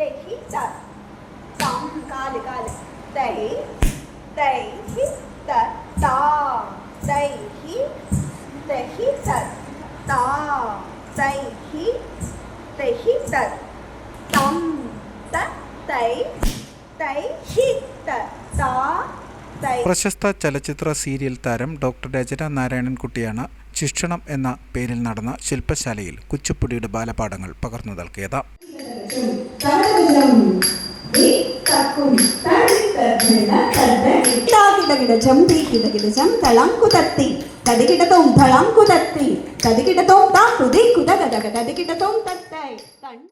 തെഹി ത തം കാൽ കാൽ. തെഹി തെഹി ത താ തെഹി തെഹി ത താ തെഹി തെഹി ത തം ത തൈ തൈ ഹി ത താ പ്രശസ്ത ചലച്ചിത്ര സീരിയൽ താരം ഡോക്ടർ രചന നാരായണൻകുട്ടിയാണ് ശിക്ഷണം എന്ന പേരിൽ നടന്ന ശില്പശാലയിൽ കുച്ചിപ്പുടിയുടെ ബാലപാഠങ്ങൾ പകർന്നു നൽകിയത്. കിടകിടജം തീ കിടകിടജം തളം കുതത്തി തടികിടതോം തളം കുതത്തി.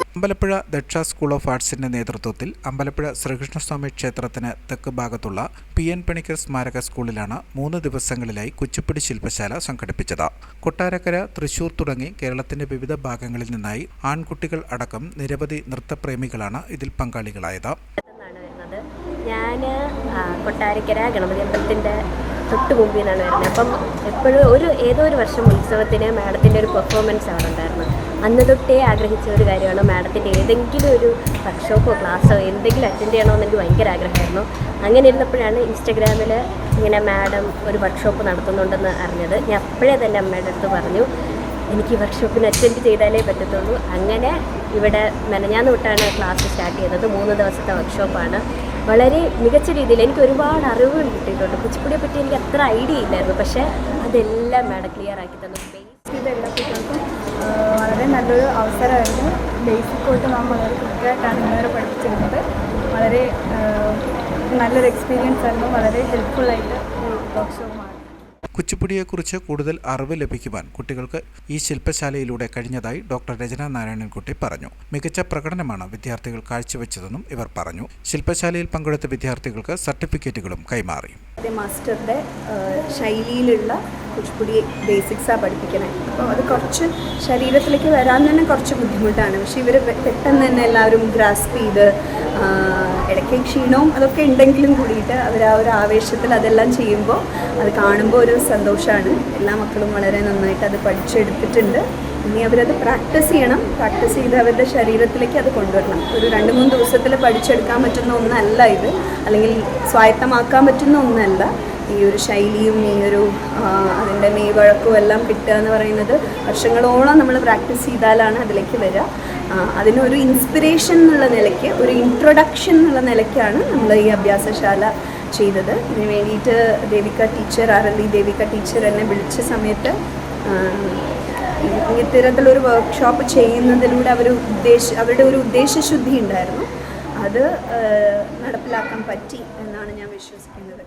അമ്പലപ്പുഴ ദക്ഷ സ്കൂൾ ഓഫ് ആർട്സിന്റെ നേതൃത്വത്തിൽ അമ്പലപ്പുഴ ശ്രീകൃഷ്ണസ്വാമി ക്ഷേത്രത്തിന് തെക്ക് ഭാഗത്തുള്ള പി എൻ പണിക്കർ സ്മാരക സ്കൂളിലാണ് മൂന്ന് ദിവസങ്ങളിലായി കുച്ചിപ്പുടി ശില്പശാല സംഘടിപ്പിച്ചത്. കൊട്ടാരക്കര തൃശൂർ തുടങ്ങി കേരളത്തിന്റെ വിവിധ ഭാഗങ്ങളിൽ നിന്നായി ആൺകുട്ടികൾ അടക്കം നിരവധി നൃത്തപ്രേമികളാണ് ഇതിൽ പങ്കാളികളായത്. ഞാൻ കൊട്ടാരക്കര ഗണപതി അമ്പലത്തിന്റെ തൊട്ട് മുമ്പിൽ നിന്നാണ് വരുന്നത്. അപ്പം എപ്പോഴും ഒരു ഏതോ ഒരു വർഷം ഉത്സവത്തിന് മാഡത്തിന്റെ ഒരു പെർഫോമൻസ് അവിടെ ഉണ്ടായിരുന്നു അന്ന് തൊട്ടേ ആഗ്രഹിച്ച ഒരു കാര്യമാണ് മാഡത്തിന്റെ ഏതെങ്കിലും ഒരു വർക്ക്ഷോപ്പോ ക്ലാസ്സോ എന്തെങ്കിലും അറ്റൻഡ് ചെയ്യണമെന്ന് എനിക്ക് ഭയങ്കര ആഗ്രഹമായിരുന്നു. അങ്ങനെ ഇരുന്നപ്പോഴാണ് ഇൻസ്റ്റഗ്രാമിൽ ഇങ്ങനെ മാഡം ഒരു വർക്ക്ഷോപ്പ് നടത്തുന്നുണ്ടെന്ന് അറിഞ്ഞത്. ഞാൻ അപ്പോഴേ തന്നെ അമ്മയുടെ അടുത്ത് പറഞ്ഞു എനിക്ക് വർക്ക്ഷോപ്പിന് അറ്റൻഡ് ചെയ്താലേ പറ്റത്തുള്ളൂ. അങ്ങനെ ഇവിടെ മെനഞ്ഞാന്ന് തൊട്ടാണ് ക്ലാസ് സ്റ്റാർട്ട് ചെയ്തത്. മൂന്ന് ദിവസത്തെ വർക്ക്ഷോപ്പാണ് വളരെ മികച്ച രീതിയിൽ എനിക്ക് ഒരുപാട് അറിവുകൾ കിട്ടിയിട്ടുണ്ട്. കുച്ചിപ്പുടിയെ പറ്റി എനിക്ക് അത്ര ഐഡിയ ഇല്ലായിരുന്നു. പക്ഷേ അതെല്ലാം മാഡം ക്ലിയർ ആക്കി തന്നു. വളരെ നല്ലൊരു അവസരമായിരുന്നു. ബേസിക് തൊട്ട് നാം വളരെ കൃത്യമായിട്ടാണ് പഠിപ്പിച്ചിരുന്നത്. വളരെ നല്ലൊരു എക്സ്പീരിയൻസ് ആയിരുന്നു. വളരെ ഹെൽപ്ഫുള്ളായിട്ട് വർക്ക്ഷോപ്പാണ് കുച്ചിപ്പുടിയെക്കുറിച്ച് കൂടുതൽ അറിവ് ലഭിക്കുവാൻ കുട്ടികൾക്ക് ഈ ശില്പശാലയിലൂടെ കഴിഞ്ഞതായി ഡോക്ടർ രചന നാരായണൻകുട്ടി പറഞ്ഞു. മികച്ച പ്രകടനമാണ് വിദ്യാർത്ഥികൾ കാഴ്ചവെച്ചതെന്നും ഇവർ പറഞ്ഞു. ശില്പശാലയിൽ പങ്കെടുത്ത വിദ്യാർത്ഥികൾക്ക് സർട്ടിഫിക്കറ്റുകളും കൈമാറി. മാസ്റ്ററുടെ ശൈലിയിലുള്ള കുച്ചിപ്പുടി ബേസിക്സാണ് പഠിപ്പിക്കണേ അപ്പോൾ അത് കുറച്ച് ശരീരത്തിലേക്ക് വരാൻ തന്നെ കുറച്ച് ബുദ്ധിമുട്ടാണ്. പക്ഷേ ഇവർ പെട്ടെന്ന് തന്നെ എല്ലാവരും ഗ്രാസ്പ് ചെയ്ത് ഇടയ്ക്ക് ക്ഷീണവും അതൊക്കെ ഉണ്ടെങ്കിലും കൂടിയിട്ട് അവർ ആ ഒരു ആവേശത്തിൽ അതെല്ലാം ചെയ്യുമ്പോൾ അത് കാണുമ്പോൾ ഒരു സന്തോഷമാണ്. എല്ലാ മക്കളും വളരെ നന്നായിട്ട് അത് പഠിച്ചെടുത്തിട്ടുണ്ട്. ഇനി അവരത് പ്രാക്ടീസ് ചെയ്യണം. പ്രാക്ടീസ് ചെയ്ത് അവരുടെ ശരീരത്തിലേക്ക് അത് കൊണ്ടുവരണം. ഒരു രണ്ട് മൂന്ന് ദിവസത്തിൽ പഠിച്ചെടുക്കാൻ പറ്റുന്ന ഒന്നല്ല ഇത്. അല്ലെങ്കിൽ സ്വായത്തമാക്കാൻ പറ്റുന്ന ഒന്നല്ല. ഈ ഒരു ശൈലിയും ഈ ഒരു അതിന്റെ മെയ്വഴക്കവും എല്ലാം കിട്ടുക എന്ന് പറയുന്നത് വർഷങ്ങളോളം നമ്മൾ പ്രാക്ടീസ് ചെയ്താലാണ് അതിലേക്ക് വരിക. അതിനൊരു ഇൻസ്പിറേഷൻ എന്നുള്ള നിലയ്ക്ക് ഒരു ഇൻട്രൊഡക്ഷൻ എന്നുള്ള നിലയ്ക്കാണ് നമ്മൾ ഈ അഭ്യാസശാല ചെയ്തത്. ഇതിന് വേണ്ടിയിട്ട് ദേവിക ടീച്ചർ ആരല്ലി ദേവിക ടീച്ചർ എന്നെ വിളിച്ച സമയത്ത് ഇത്തരത്തിലൊരു വർക്ക്ഷോപ്പ് ചെയ്യുന്നതിലൂടെ അവർ ഉദ്ദേശ അവരുടെ ഒരു ഉദ്ദേശശുദ്ധി ഉണ്ടായിരുന്നു. അത് നടപ്പിലാക്കാൻ പറ്റി എന്നാണ് ഞാൻ വിശ്വസിക്കുന്നത്.